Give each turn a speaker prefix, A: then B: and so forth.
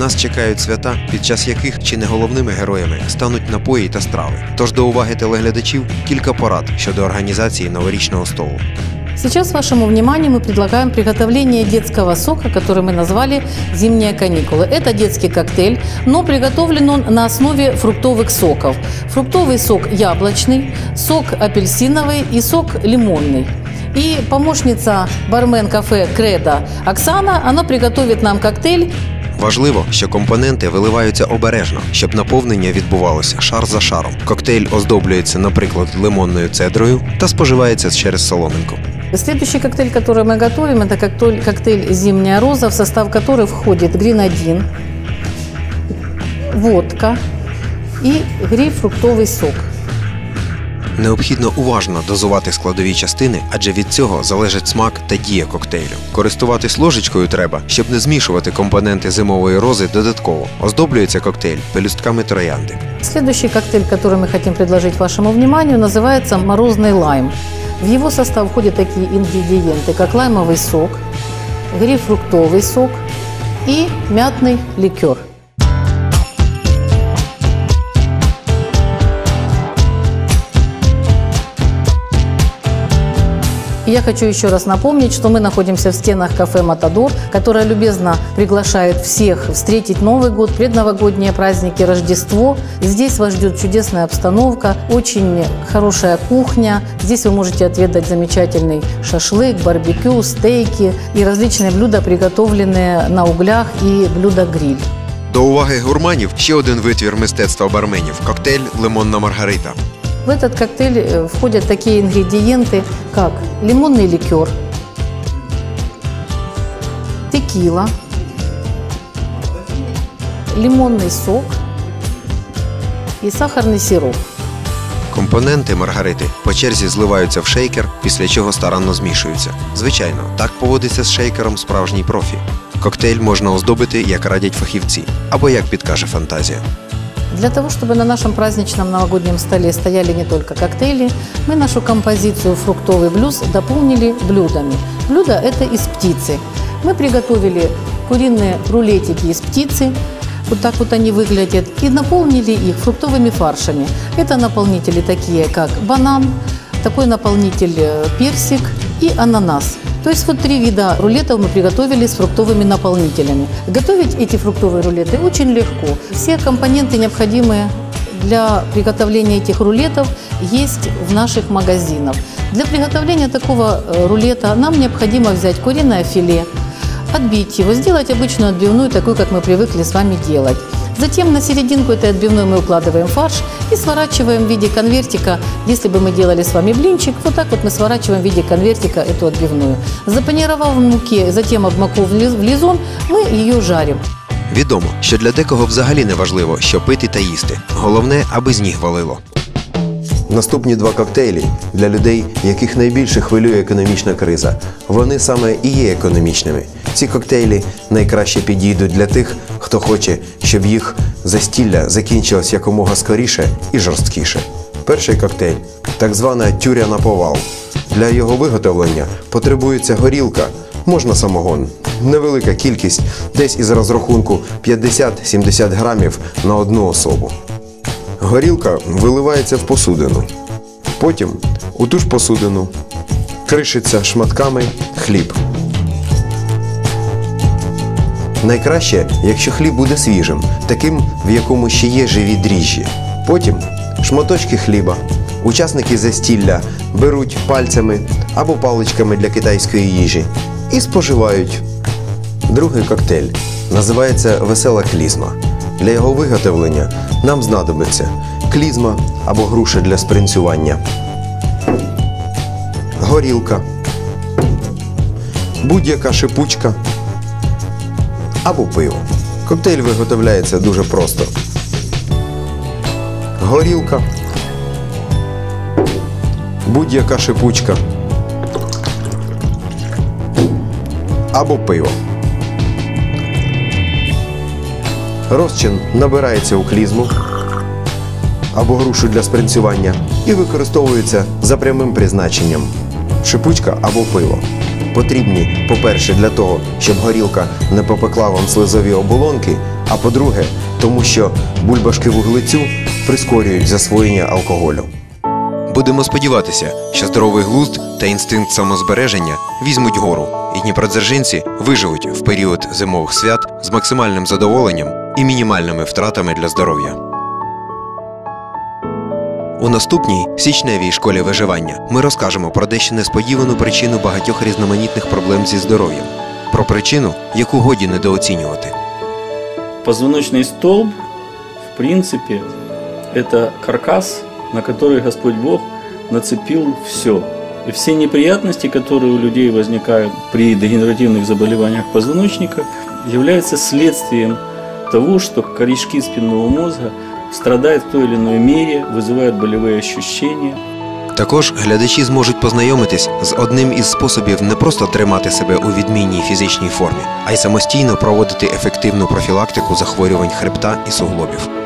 A: Нас чекають свята, під час яких чи не головними героями стануть напої та страви. Тож до уваги телеглядачів кілька порад щодо організації новорічного столу.
B: Сейчас вашему вниманию мы предлагаем приготовление детского сока, который мы назвали «Зимние каникулы». Это детский коктейль, но приготовлен он на основе фруктовых соков. Фруктовый сок яблочный, сок апельсиновый и сок лимонный. И помощница бармен кафе «Кредо» Оксана, она приготовит нам коктейль
A: Важливо, що компоненти виливаються обережно, щоб наповнення відбувалося шар за шаром. Коктейль оздоблюється, наприклад, лимонною цедрою та споживається через соломинку.
B: Следующий коктейль, который мы готовим, это коктейль, коктейль «Зимняя роза», в состав которой входит гренадин, водка и грейпфруктовый сок.
A: Необхідно уважно дозувати складові частини, адже від цього залежить смак та дія коктейлю. Користуватись ложечкою треба, щоб не змішувати компоненти зимової рози додатково. Оздоблюється коктейль пелюстками троянди.
B: Следующий коктейль, который мы хотим предложить вашему вниманию, называется «Морозный лайм». В его состав входят такие ингредиенты, как лаймовый сок, грейпфруктовый сок и мятный ликер. И Я хочу еще раз напомнить, что мы находимся в стенах кафе «Матадор», которое любезно приглашает всех встретить Новый год, предновогодние праздники, Рождество. И здесь вас ждет чудесная обстановка, очень хорошая кухня. Здесь вы можете отведать замечательный шашлык, барбекю, стейки и различные блюда, приготовленные на углях и блюда-гриль.
A: До уваги гурманів ще один витвір мистецтва барменів коктейль Лимонна Маргарита.
B: В этот коктейль э, входят такие ингредиенты, как лимонный ликер, текила, лимонный сок и сахарный сироп.
A: Компоненти маргарити по черзі зливаються в шейкер, після чого старанно змішуються. Звичайно, так поводиться з шейкером справжній профі. Коктейль можна оздобити, як радять фахівці, або як підкаже фантазія.
B: Для того, чтобы на нашем праздничном новогоднем столе стояли не только коктейли, мы нашу композицию «Фруктовый блюз» дополнили блюдами. Блюдо это из птицы. Мы приготовили куриные рулетики из птицы, вот так вот они выглядят, и наполнили их фруктовыми фаршами. Это наполнители такие, как банан, такой наполнитель э, персик и ананас. То есть вот три вида рулетов мы приготовили с фруктовыми наполнителями. Готовить эти фруктовые рулеты очень легко. Все компоненты, необходимые для приготовления этих рулетов, есть в наших магазинах. Для приготовления такого э, рулета нам необходимо взять куриное филе, отбить его, сделать обычную отбивную, такую, как мы привыкли с вами делать. Затем на серединку этой отбивной мы укладываем фарш и сворачиваем в виде конвертика. Если бы мы делали с вами блинчик, вот так вот мы сворачиваем в виде конвертика эту отбивную. Запанировав в муке, затем обмакнув в лиз- в лизун, мы ее жарим.
A: Відомо, що для декого взагалі не важливо, що пити та їсти. Головне, аби з ніг валило. Наступні два коктейлі для людей, яких найбільше хвилює економічна криза. Вони саме і є економічними. Ці коктейлі найкраще підійдуть для тих, хто хоче, щоб їх застілля закінчилось якомога скоріше і жорсткіше. Перший коктейль так звана тюря на повал. Для його виготовлення потребується горілка, можна самогон. Невелика кількість, десь із розрахунку 50-70 грамів на одну особу. Горілка виливається в посудину. Потім у ту ж посудину кришиться шматками хліб. Найкраще, якщо хліб буде свіжим, таким, в якому ще є живі дріжджі. Потім шматочки хліба. Учасники застілля беруть пальцями або паличками для китайської їжі і споживають. Другий коктейль називається весела клізма. Для його виготовлення нам знадобиться клізма або груша для спринцювання, горілка, будь-яка шипучка або пиво. Коктейль виготовляється дуже просто. Горілка, будь-яка шипучка або пиво. Розчин набирається у клізму або грушу для спринцювання і використовується за прямим призначенням шипучка або пиво. потрібні, по-перше, для того, щоб горілка не попекла вам слизові оболонки, а по-друге, тому що бульбашки вуглецю прискорюють засвоєння алкоголю. Будемо сподіватися, що здоровий глузд та інстинкт самозбереження візьмуть гору, і дніпродзержинці виживуть в період зимових свят з максимальним задоволенням і мінімальними втратами для здоров'я. У наступній січневій школі виживання ми розкажемо про дещо несподівану причину багатьох різноманітних проблем зі здоров'ям, про причину, яку годі недооцінювати.
C: Позвоночный столб, в принципе, это каркас, на который Господь Бог нацепил все. И все неприятности, которые у людей возникают при дегенеративных заболеваниях позвоночника, являются следствием того, что корешки спинного мозга страдают в той или иной мере, вызывают болевые ощущения,
A: Також глядачі зможуть познайомитись з одним із способів не просто тримати себе у відмінній фізичній формі, а й самостійно проводити ефективну профілактику захворювань хребта і суглобів.